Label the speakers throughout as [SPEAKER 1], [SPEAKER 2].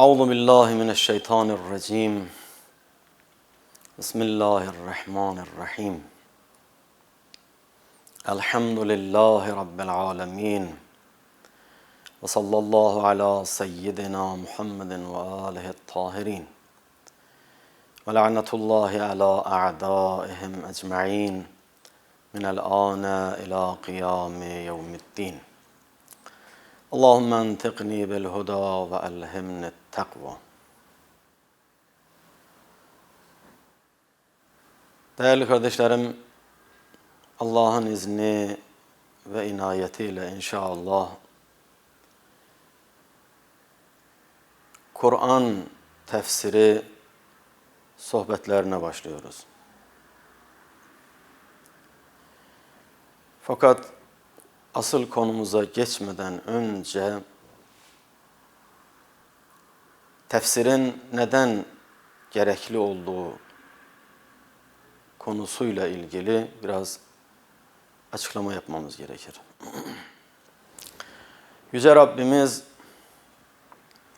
[SPEAKER 1] أعوذ بالله من الشيطان الرجيم. بسم الله الرحمن الرحيم. الحمد لله رب العالمين. وصلى الله على سيدنا محمد وآله الطاهرين. ولعنة الله على أعدائهم أجمعين. من الآن إلى قيام يوم الدين. اللهم انطقني بالهدى وألهمني التقوى Değerli kardeşlerim, Allah'ın izni ve inayetiyle inşallah Kur'an tefsiri sohbetlerine başlıyoruz. Fakat asıl konumuza geçmeden önce tefsirin neden gerekli olduğu konusuyla ilgili biraz açıklama yapmamız gerekir. Yüce Rabbimiz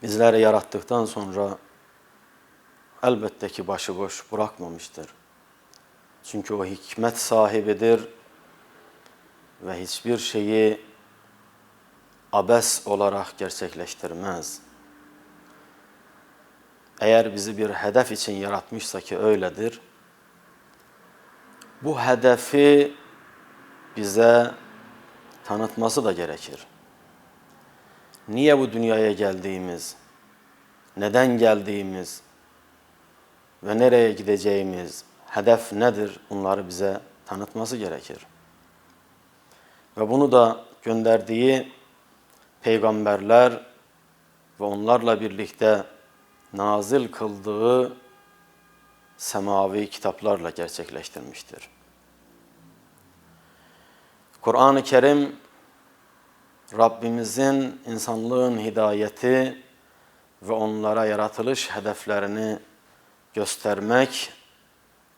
[SPEAKER 1] bizleri yarattıktan sonra elbette ki başıboş bırakmamıştır. Çünkü o hikmet sahibidir ve hiçbir şeyi abes olarak gerçekleştirmez. Eğer bizi bir hedef için yaratmışsa ki öyledir, bu hedefi bize tanıtması da gerekir. Niye bu dünyaya geldiğimiz, neden geldiğimiz ve nereye gideceğimiz, hedef nedir bunları bize tanıtması gerekir. Ve bunu da gönderdiği peygamberler ve onlarla birlikte nazil kıldığı semavi kitaplarla gerçekleştirmiştir. Kur'an-ı Kerim Rabbimizin insanlığın hidayeti ve onlara yaratılış hedeflerini göstermek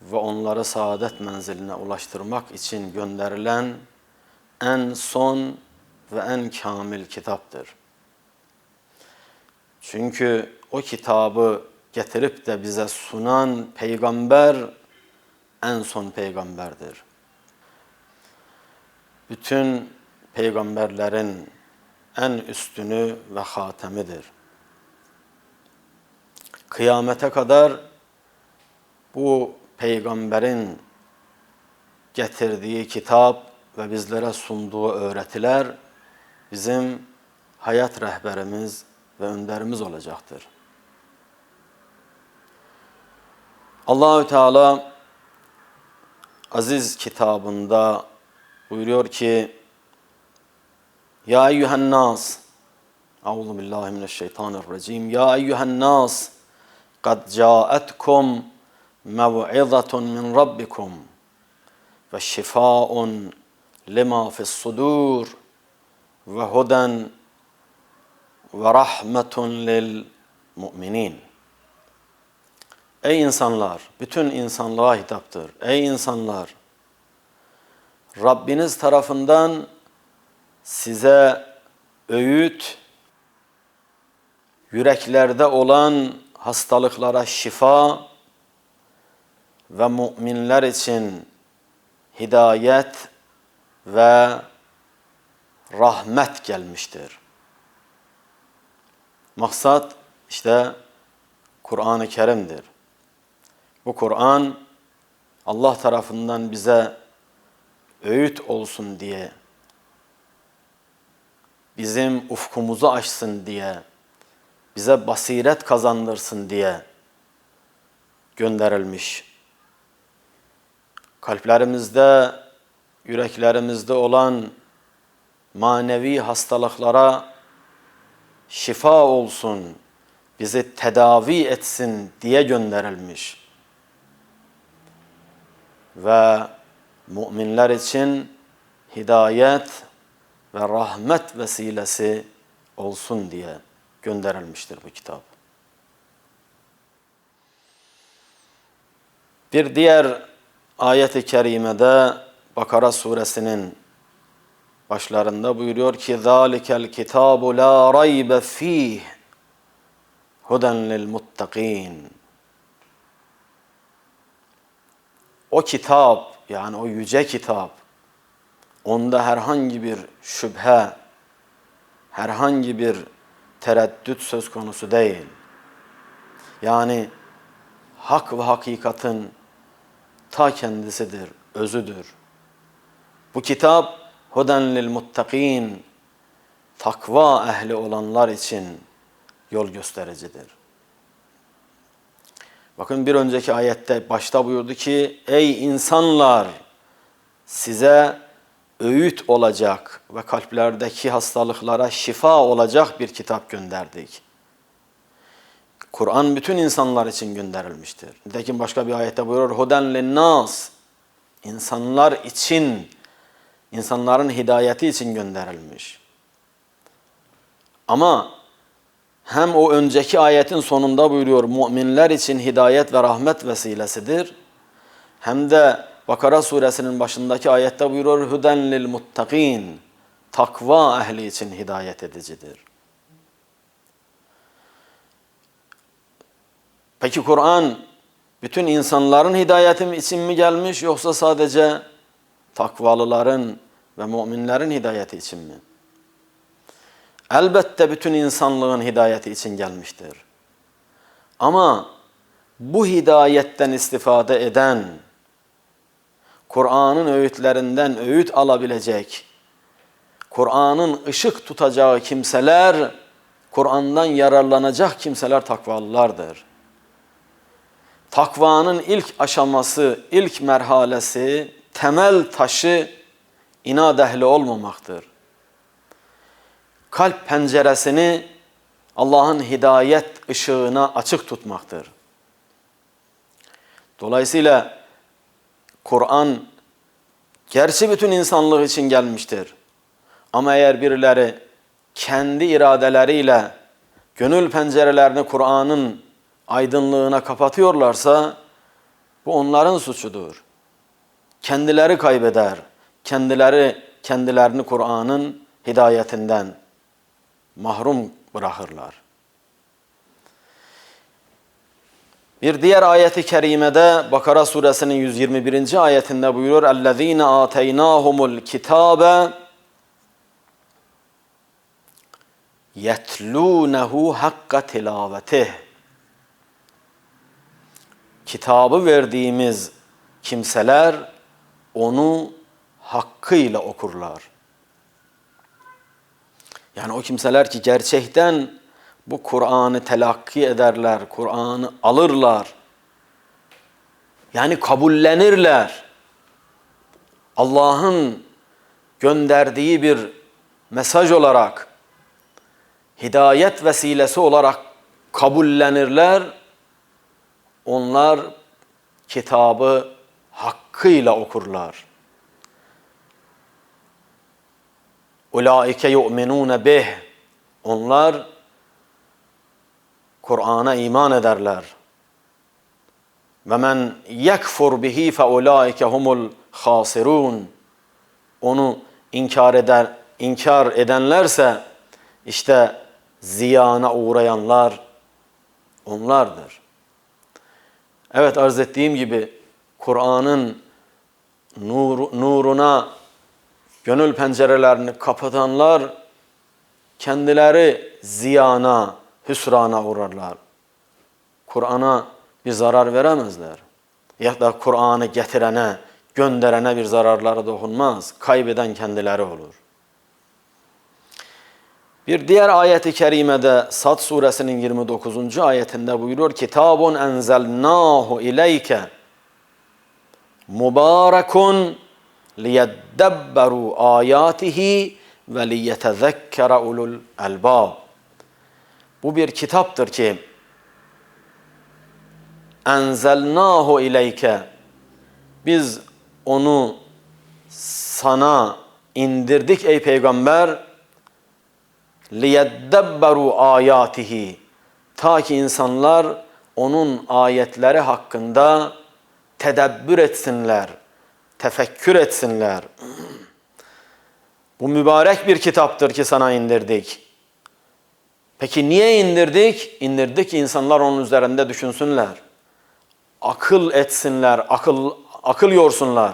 [SPEAKER 1] ve onları saadet menziline ulaştırmak için gönderilen en son ve en kamil kitaptır. Çünkü o kitabı getirip de bize sunan peygamber en son peygamberdir. Bütün peygamberlerin en üstünü ve hatemidir. Kıyamete kadar bu peygamberin getirdiği kitap ve bizlere sunduğu öğretiler bizim hayat rehberimiz ve önderimiz olacaktır. Allahü Teala aziz kitabında buyuruyor ki Ya eyyühen nas Euzu billahi mineşşeytanirracim Ya eyyühen nas kad caetkum mev'izatun min rabbikum ve şifaun lima fis sudur ve huden ve rahmetun lil müminin. Ey insanlar, bütün insanlığa hitaptır. Ey insanlar, Rabbiniz tarafından size öğüt, yüreklerde olan hastalıklara şifa ve müminler için hidayet ve rahmet gelmiştir. Maksat işte Kur'an-ı Kerim'dir. Bu Kur'an Allah tarafından bize öğüt olsun diye, bizim ufkumuzu açsın diye, bize basiret kazandırsın diye gönderilmiş. Kalplerimizde, yüreklerimizde olan manevi hastalıklara şifa olsun, bizi tedavi etsin diye gönderilmiş. Ve müminler için hidayet ve rahmet vesilesi olsun diye gönderilmiştir bu kitap. Bir diğer ayet-i kerimede Bakara suresinin başlarında buyuruyor ki ذَٰلِكَ الْكِتَابُ لَا رَيْبَ ف۪يهِ huden lil muttaqin. O kitap yani o yüce kitap onda herhangi bir şüphe, herhangi bir tereddüt söz konusu değil. Yani hak ve hakikatin ta kendisidir, özüdür. Bu kitap huden lil muttaqin takva ehli olanlar için yol göstericidir. Bakın bir önceki ayette başta buyurdu ki ey insanlar size öğüt olacak ve kalplerdeki hastalıklara şifa olacak bir kitap gönderdik. Kur'an bütün insanlar için gönderilmiştir. Nitekim başka bir ayette buyurur huden linnas insanlar için insanların hidayeti için gönderilmiş. Ama hem o önceki ayetin sonunda buyuruyor müminler için hidayet ve rahmet vesilesidir. Hem de Bakara suresinin başındaki ayette buyuruyor huden lil muttakin takva ehli için hidayet edicidir. Peki Kur'an bütün insanların hidayeti için mi gelmiş yoksa sadece takvalıların ve müminlerin hidayeti için mi? Elbette bütün insanlığın hidayeti için gelmiştir. Ama bu hidayetten istifade eden, Kur'an'ın öğütlerinden öğüt alabilecek, Kur'an'ın ışık tutacağı kimseler, Kur'an'dan yararlanacak kimseler takvalılardır. Takvanın ilk aşaması, ilk merhalesi, temel taşı inat ehli olmamaktır. Kalp penceresini Allah'ın hidayet ışığına açık tutmaktır. Dolayısıyla Kur'an gerçi bütün insanlık için gelmiştir. Ama eğer birileri kendi iradeleriyle gönül pencerelerini Kur'an'ın aydınlığına kapatıyorlarsa bu onların suçudur Kendileri kaybeder. Kendileri kendilerini Kur'an'ın hidayetinden mahrum bırakırlar. Bir diğer ayeti kerimede Bakara suresinin 121. ayetinde buyuruyor اَلَّذ۪ينَ آتَيْنَاهُمُ الْكِتَابَ يَتْلُونَهُ حَقَّ تِلَاوَتِهِ Kitabı verdiğimiz kimseler onu hakkıyla okurlar. Yani o kimseler ki gerçekten bu Kur'an'ı telakki ederler, Kur'an'ı alırlar. Yani kabullenirler. Allah'ın gönderdiği bir mesaj olarak, hidayet vesilesi olarak kabullenirler. Onlar kitabı hakkıyla okurlar. Ulaike yu'minun bih. Onlar Kur'an'a iman ederler. Ve men yekfur bihi fe ulaike humul hasirun. Onu inkar eder, inkar edenlerse işte ziyana uğrayanlar onlardır. Evet arz ettiğim gibi Kur'an'ın nur, nuruna gönül pencerelerini kapatanlar kendileri ziyana, hüsrana uğrarlar. Kur'an'a bir zarar veremezler. Ya da Kur'an'ı getirene, gönderene bir zararları dokunmaz. Kaybeden kendileri olur. Bir diğer ayeti kerimede Sad suresinin 29. ayetinde buyuruyor Kitabun enzelnahu ileyke mubarakun liyedebberu ayatihi ve liyetezekkere ulul elbab. Bu bir kitaptır ki enzelnahu ileyke biz onu sana indirdik ey peygamber liyeddebberu ayatihi ta ki insanlar onun ayetleri hakkında tedebbür etsinler, tefekkür etsinler. Bu mübarek bir kitaptır ki sana indirdik. Peki niye indirdik? İndirdik insanlar onun üzerinde düşünsünler. Akıl etsinler, akıl akıl yorsunlar.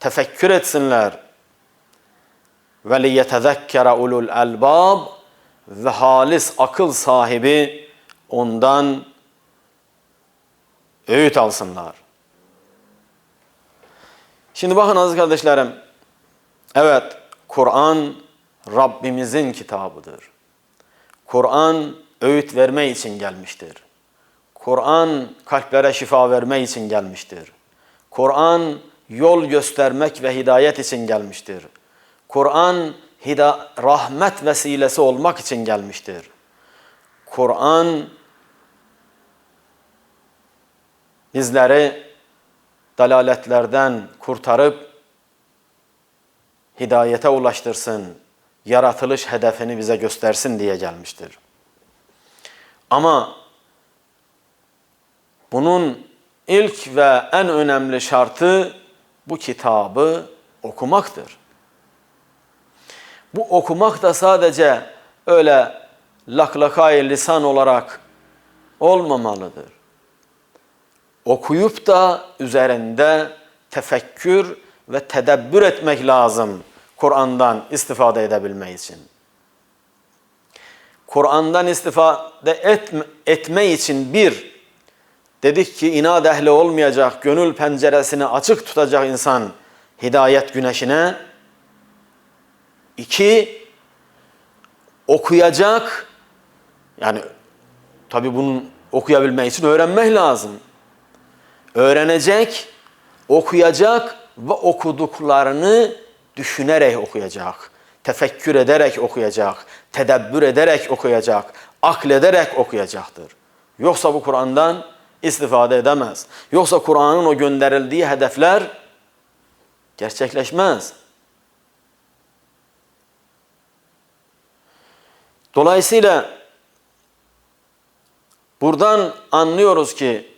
[SPEAKER 1] Tefekkür etsinler. Ve liyetezekkere ulul albab ve halis akıl sahibi ondan öğüt alsınlar. Şimdi bakın aziz kardeşlerim. Evet, Kur'an Rabbimizin kitabıdır. Kur'an öğüt verme için gelmiştir. Kur'an kalplere şifa verme için gelmiştir. Kur'an yol göstermek ve hidayet için gelmiştir. Kur'an rahmet vesilesi olmak için gelmiştir. Kur'an bizleri dalaletlerden kurtarıp hidayete ulaştırsın, yaratılış hedefini bize göstersin diye gelmiştir. Ama bunun ilk ve en önemli şartı bu kitabı okumaktır. Bu okumak da sadece öyle laklakay lisan olarak olmamalıdır. Okuyup da üzerinde tefekkür ve tedebbür etmek lazım Kur'an'dan istifade edebilmek için. Kur'an'dan istifade etme, etme için bir, dedik ki inat ehli olmayacak, gönül penceresini açık tutacak insan hidayet güneşine. İki, okuyacak, yani tabi bunun okuyabilmek için öğrenmek lazım. Öğrenecek, okuyacak ve okuduklarını düşünerek okuyacak, tefekkür ederek okuyacak, tedebbür ederek okuyacak, aklederek okuyacaktır. Yoksa bu Kur'an'dan istifade edemez. Yoksa Kur'an'ın o gönderildiği hedefler gerçekleşmez. Dolayısıyla buradan anlıyoruz ki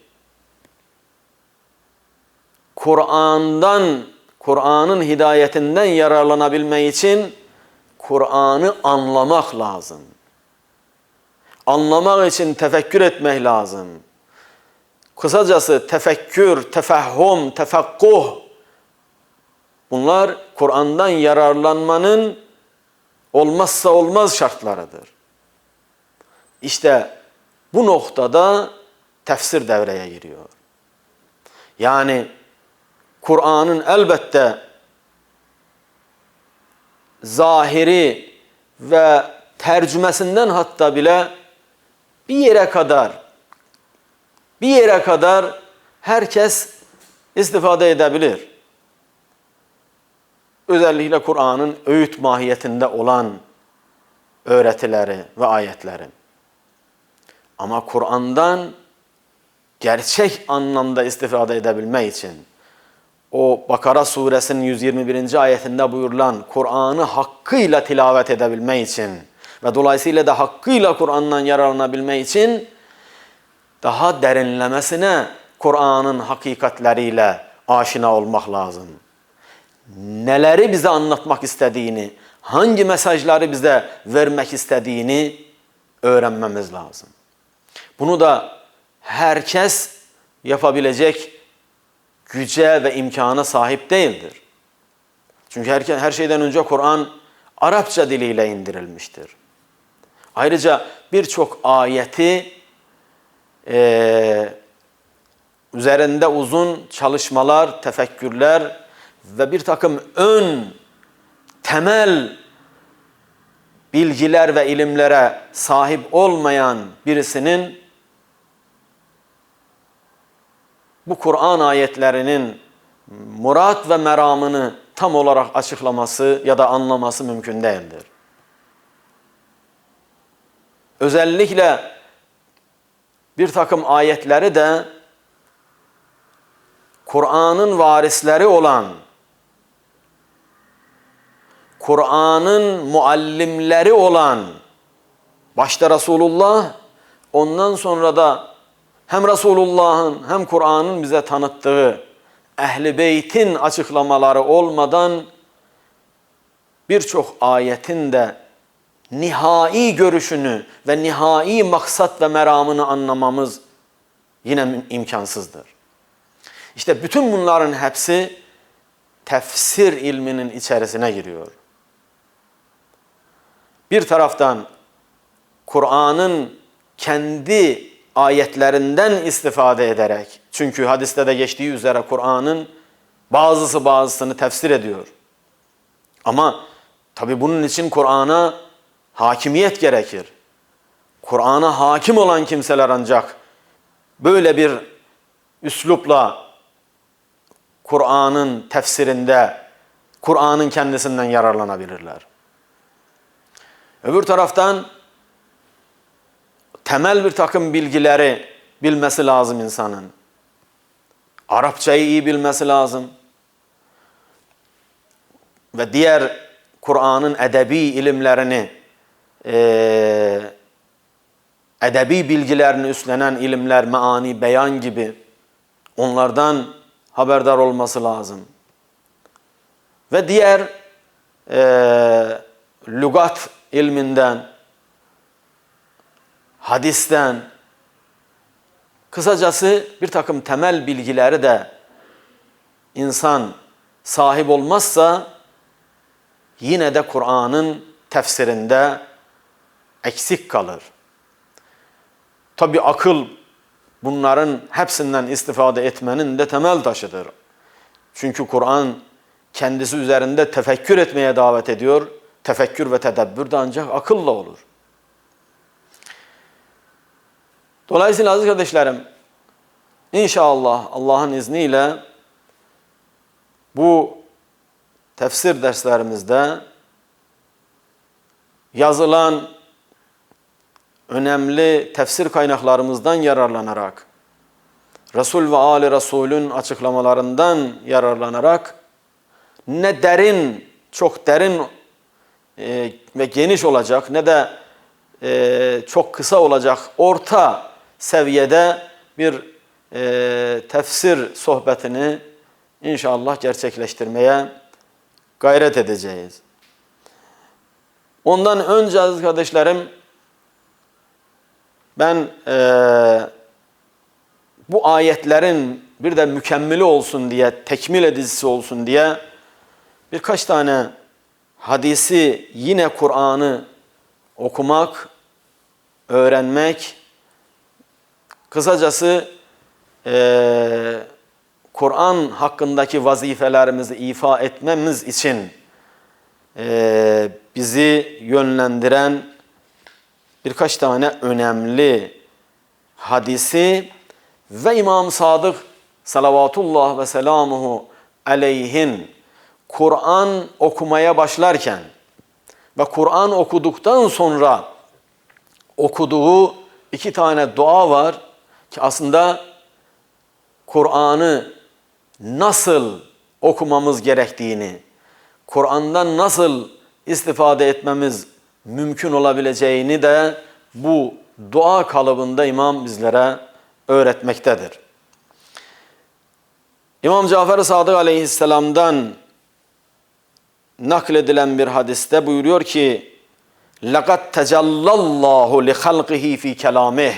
[SPEAKER 1] Kur'an'dan Kur'an'ın hidayetinden yararlanabilmek için Kur'an'ı anlamak lazım. Anlamak için tefekkür etmek lazım. Kısacası tefekkür, tefehhum, tefekkuh bunlar Kur'an'dan yararlanmanın olmazsa olmaz şartlarıdır. İşte bu noktada tefsir devreye giriyor. Yani Kur'an'ın elbette zahiri ve tercümesinden hatta bile bir yere kadar bir yere kadar herkes istifade edebilir. Özellikle Kur'an'ın öğüt mahiyetinde olan öğretileri ve ayetleri. Ama Kur'an'dan gerçek anlamda istifade edebilmek için o Bakara suresinin 121. ayetinde buyurulan Kur'an'ı hakkıyla tilavet edebilmek için ve dolayısıyla da hakkıyla Kur'an'dan yararlanabilmek için daha derinlemesine Kur'an'ın hakikatleriyle aşina olmak lazım. Neleri bize anlatmak istediğini, hangi mesajları bize vermek istediğini öğrenmemiz lazım. Bunu da herkes yapabilecek güce ve imkana sahip değildir. Çünkü her, her şeyden önce Kur'an Arapça diliyle indirilmiştir. Ayrıca birçok ayeti e, üzerinde uzun çalışmalar, tefekkürler ve bir takım ön, temel bilgiler ve ilimlere sahip olmayan birisinin bu Kur'an ayetlerinin murat ve meramını tam olarak açıklaması ya da anlaması mümkün değildir. Özellikle bir takım ayetleri de Kur'an'ın varisleri olan, Kur'an'ın muallimleri olan, başta Resulullah, ondan sonra da hem Resulullah'ın hem Kur'an'ın bize tanıttığı Ehli Beyt'in açıklamaları olmadan birçok ayetin de nihai görüşünü ve nihai maksat ve meramını anlamamız yine imkansızdır. İşte bütün bunların hepsi tefsir ilminin içerisine giriyor. Bir taraftan Kur'an'ın kendi ayetlerinden istifade ederek, çünkü hadiste de geçtiği üzere Kur'an'ın bazısı bazısını tefsir ediyor. Ama tabi bunun için Kur'an'a hakimiyet gerekir. Kur'an'a hakim olan kimseler ancak böyle bir üslupla Kur'an'ın tefsirinde Kur'an'ın kendisinden yararlanabilirler. Öbür taraftan temel bir takım bilgileri bilmesi lazım insanın. Arapçayı iyi bilmesi lazım. Ve diğer Kur'an'ın edebi ilimlerini, e, edebi bilgilerini üstlenen ilimler, meani, beyan gibi onlardan haberdar olması lazım. Ve diğer e, lügat ilminden, hadisten, kısacası bir takım temel bilgileri de insan sahip olmazsa yine de Kur'an'ın tefsirinde eksik kalır. Tabi akıl bunların hepsinden istifade etmenin de temel taşıdır. Çünkü Kur'an kendisi üzerinde tefekkür etmeye davet ediyor. Tefekkür ve tedebbür de ancak akılla olur. Dolayısıyla aziz kardeşlerim, inşallah Allah'ın izniyle bu tefsir derslerimizde yazılan önemli tefsir kaynaklarımızdan yararlanarak, Resul ve Ali Resulün açıklamalarından yararlanarak ne derin, çok derin e, ve geniş olacak ne de e, çok kısa olacak orta seviyede bir e, tefsir sohbetini inşallah gerçekleştirmeye gayret edeceğiz. Ondan önce aziz kardeşlerim ben e, bu ayetlerin bir de mükemmeli olsun diye, tekmil edicisi olsun diye birkaç tane hadisi yine Kur'an'ı okumak, öğrenmek, kısacası e, Kur'an hakkındaki vazifelerimizi ifa etmemiz için e, bizi yönlendiren birkaç tane önemli hadisi ve İmam Sadık salavatullah ve selamuhu aleyhin Kur'an okumaya başlarken ve Kur'an okuduktan sonra okuduğu iki tane dua var ki aslında Kur'an'ı nasıl okumamız gerektiğini, Kur'an'dan nasıl istifade etmemiz mümkün olabileceğini de bu dua kalıbında imam bizlere öğretmektedir. İmam Cafer Sadık aleyhisselamdan nakledilen bir hadiste buyuruyor ki لَقَدْ تَجَلَّ اللّٰهُ لِخَلْقِهِ ف۪ي كَلَامِهِ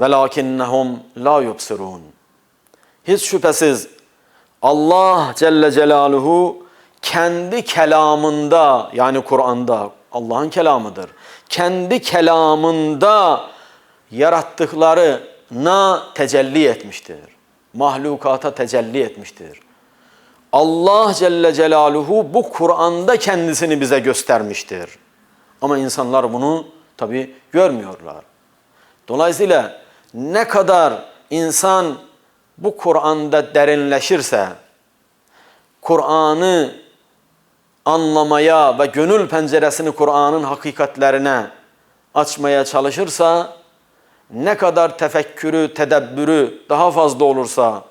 [SPEAKER 1] velakinnehum la yubsirun. Hiç şüphesiz Allah Celle Celaluhu kendi kelamında yani Kur'an'da Allah'ın kelamıdır. Kendi kelamında yarattıklarına tecelli etmiştir. Mahlukata tecelli etmiştir. Allah Celle Celaluhu bu Kur'an'da kendisini bize göstermiştir. Ama insanlar bunu tabi görmüyorlar. Dolayısıyla ne kadar insan bu Kur'an'da derinleşirse, Kur'an'ı anlamaya ve gönül penceresini Kur'an'ın hakikatlerine açmaya çalışırsa, ne kadar tefekkürü, tedebbürü daha fazla olursa,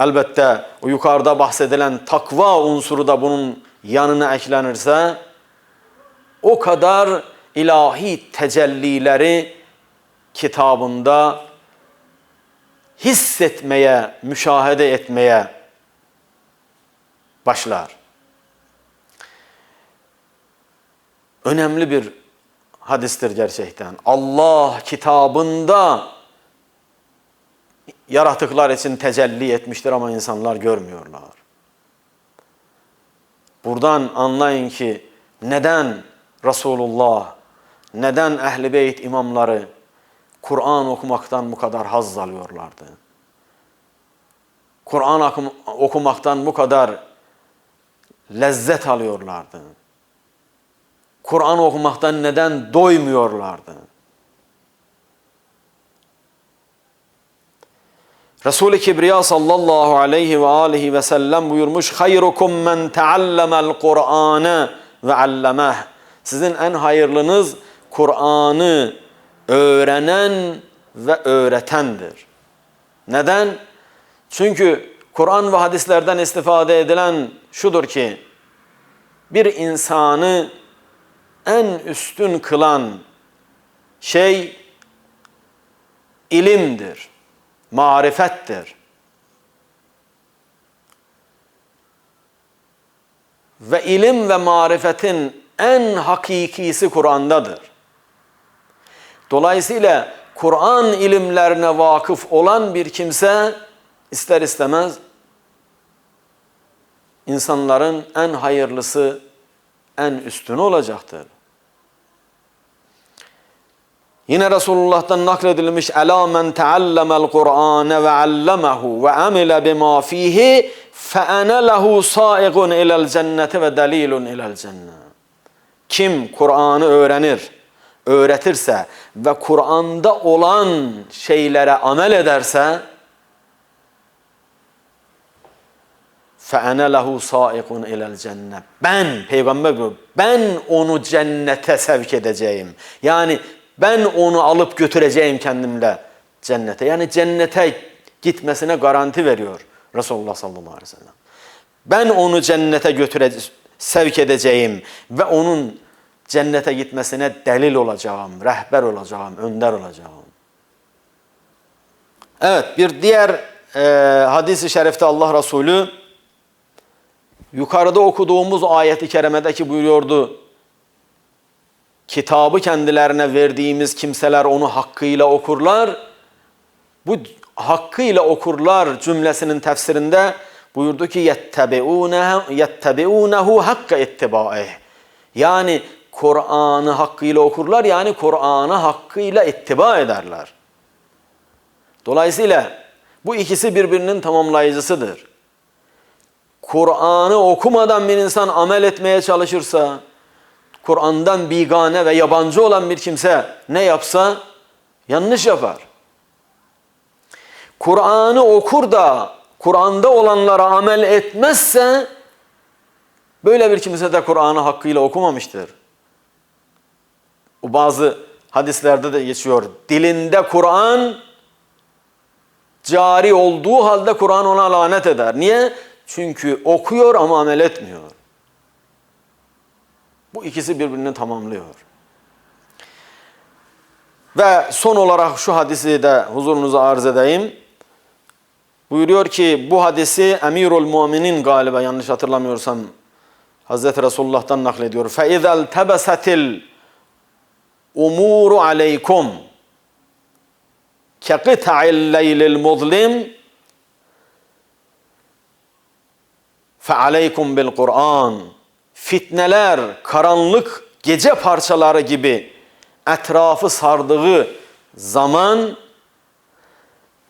[SPEAKER 1] elbette o yukarıda bahsedilen takva unsuru da bunun yanına eklenirse, o kadar ilahi tecellileri kitabında hissetmeye, müşahede etmeye başlar. Önemli bir hadistir gerçekten. Allah kitabında yaratıklar için tecelli etmiştir ama insanlar görmüyorlar. Buradan anlayın ki neden Resulullah, neden Ehl-i Beyt imamları Kur'an okumaktan bu kadar haz alıyorlardı? Kur'an okumaktan bu kadar lezzet alıyorlardı? Kur'an okumaktan neden doymuyorlardı? Resul-i Kibriya sallallahu aleyhi ve aleyhi ve sellem buyurmuş Hayrukum men teallemel Kur'an'ı ve allemeh Sizin en hayırlınız Kur'an'ı öğrenen ve öğretendir. Neden? Çünkü Kur'an ve hadislerden istifade edilen şudur ki bir insanı en üstün kılan şey ilimdir marifettir. Ve ilim ve marifetin en hakikisi Kur'an'dadır. Dolayısıyla Kur'an ilimlerine vakıf olan bir kimse ister istemez insanların en hayırlısı, en üstünü olacaktır. Yine Resulullah'tan nakledilmiş Ela men teallemel Kur'ane ve allemehu ve amile bima fihi fe ene lehu saigun ilel cenneti ve delilun ilel cennet. Kim Kur'an'ı öğrenir, öğretirse ve Kur'an'da olan şeylere amel ederse فَاَنَ لَهُ سَائِقٌ اِلَى الْجَنَّةِ Ben, peygamber diyor, ben onu cennete sevk edeceğim. Yani ben onu alıp götüreceğim kendimle cennete. Yani cennete gitmesine garanti veriyor Resulullah sallallahu aleyhi ve sellem. Ben onu cennete götüreceğim, sevk edeceğim ve onun cennete gitmesine delil olacağım, rehber olacağım, önder olacağım. Evet bir diğer e, hadis-i şerifte Allah Resulü yukarıda okuduğumuz ayeti kerimedeki buyuruyordu kitabı kendilerine verdiğimiz kimseler onu hakkıyla okurlar. Bu hakkıyla okurlar cümlesinin tefsirinde buyurdu ki yettebi'unehu hakka ittibaih. Yani Kur'an'ı hakkıyla okurlar yani Kur'an'ı hakkıyla ittiba ederler. Dolayısıyla bu ikisi birbirinin tamamlayıcısıdır. Kur'an'ı okumadan bir insan amel etmeye çalışırsa, Kur'an'dan bigane ve yabancı olan bir kimse ne yapsa yanlış yapar. Kur'an'ı okur da Kur'an'da olanlara amel etmezse böyle bir kimse de Kur'an'ı hakkıyla okumamıştır. O bazı hadislerde de geçiyor. Dilinde Kur'an cari olduğu halde Kur'an ona lanet eder. Niye? Çünkü okuyor ama amel etmiyor. Bu ikisi birbirini tamamlıyor. Ve son olarak şu hadisi de huzurunuza arz edeyim. Buyuruyor ki bu hadisi Emirul Muminin galiba yanlış hatırlamıyorsam Hazreti Resulullah'tan naklediyor. فَاِذَا الْتَبَسَتِ الْاُمُورُ عَلَيْكُمْ كَقِطَعِ اللَّيْلِ الْمُظْلِمِ فَعَلَيْكُمْ بِالْقُرْآنِ fitneler, karanlık gece parçaları gibi etrafı sardığı zaman,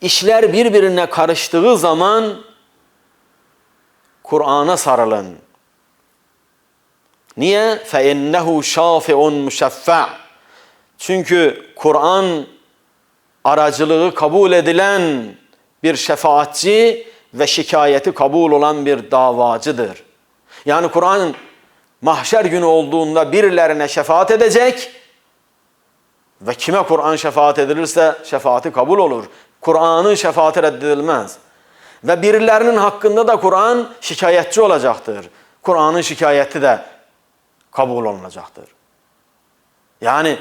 [SPEAKER 1] işler birbirine karıştığı zaman Kur'an'a sarılın. Niye? فَاِنَّهُ شَافِعٌ مُشَفَّعٌ çünkü Kur'an aracılığı kabul edilen bir şefaatçi ve şikayeti kabul olan bir davacıdır. Yani Kur'an mahşer günü olduğunda birilerine şefaat edecek ve kime Kur'an şefaat edilirse şefaati kabul olur. Kur'an'ın şefaati reddedilmez. Ve birilerinin hakkında da Kur'an şikayetçi olacaktır. Kur'an'ın şikayeti de kabul olunacaktır. Yani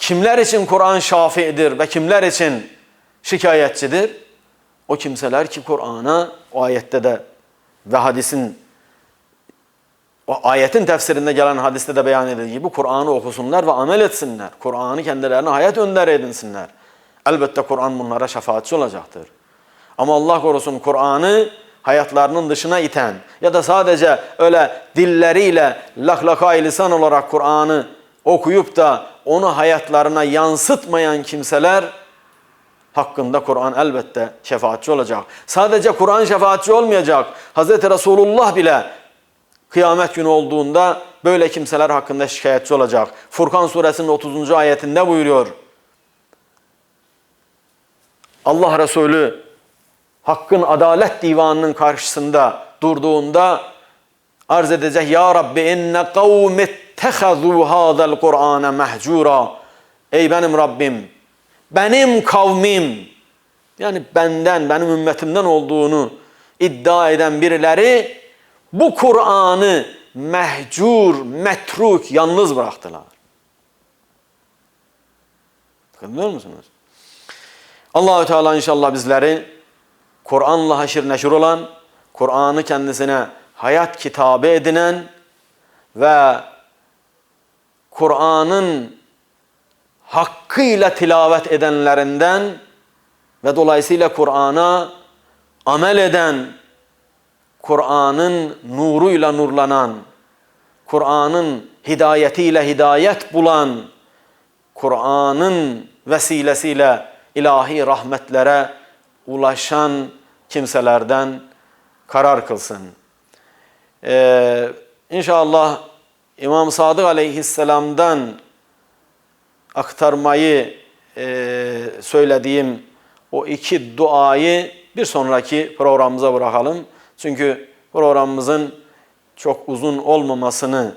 [SPEAKER 1] kimler için Kur'an şafiidir ve kimler için şikayetçidir? O kimseler ki Kur'an'a o ayette de ve hadisin O ayetin tefsirinde gelen hadiste de beyan edildiği gibi Kur'an'ı okusunlar ve amel etsinler. Kur'an'ı kendilerine hayat önderi edinsinler. Elbette Kur'an bunlara şefaatçi olacaktır. Ama Allah korusun Kur'an'ı hayatlarının dışına iten ya da sadece öyle dilleriyle laklakay lisan olarak Kur'an'ı okuyup da onu hayatlarına yansıtmayan kimseler hakkında Kur'an elbette şefaatçi olacak. Sadece Kur'an şefaatçi olmayacak. Hz. Resulullah bile kıyamet günü olduğunda böyle kimseler hakkında şikayetçi olacak. Furkan suresinin 30. ayetinde buyuruyor. Allah Resulü Hakkın adalet divanının karşısında durduğunda arz edecek Ya Rabbi inne kavmi ittehazu hadal Kur'ane mehcura Ey benim Rabbim benim kavmim yani benden benim ümmetimden olduğunu iddia eden birileri bu Kur'an'ı mehcur, metruk, yalnız bıraktılar. Bakın musunuz? Allahü Teala inşallah bizleri Kur'an'la haşir neşir olan, Kur'an'ı kendisine hayat kitabı edinen ve Kur'an'ın hakkıyla tilavet edenlerinden ve dolayısıyla Kur'an'a amel eden, Kur'an'ın nuruyla nurlanan, Kur'an'ın hidayetiyle hidayet bulan, Kur'an'ın vesilesiyle ilahi rahmetlere ulaşan kimselerden karar kılsın. Ee, inşallah İmam Sadık Aleyhisselam'dan aktarmayı e, söylediğim o iki duayı bir sonraki programımıza bırakalım. Çünkü programımızın çok uzun olmamasını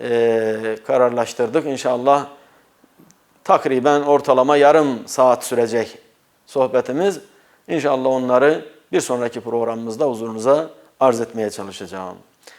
[SPEAKER 1] e, kararlaştırdık. İnşallah takriben ortalama yarım saat sürecek sohbetimiz. İnşallah onları bir sonraki programımızda huzurunuza arz etmeye çalışacağım.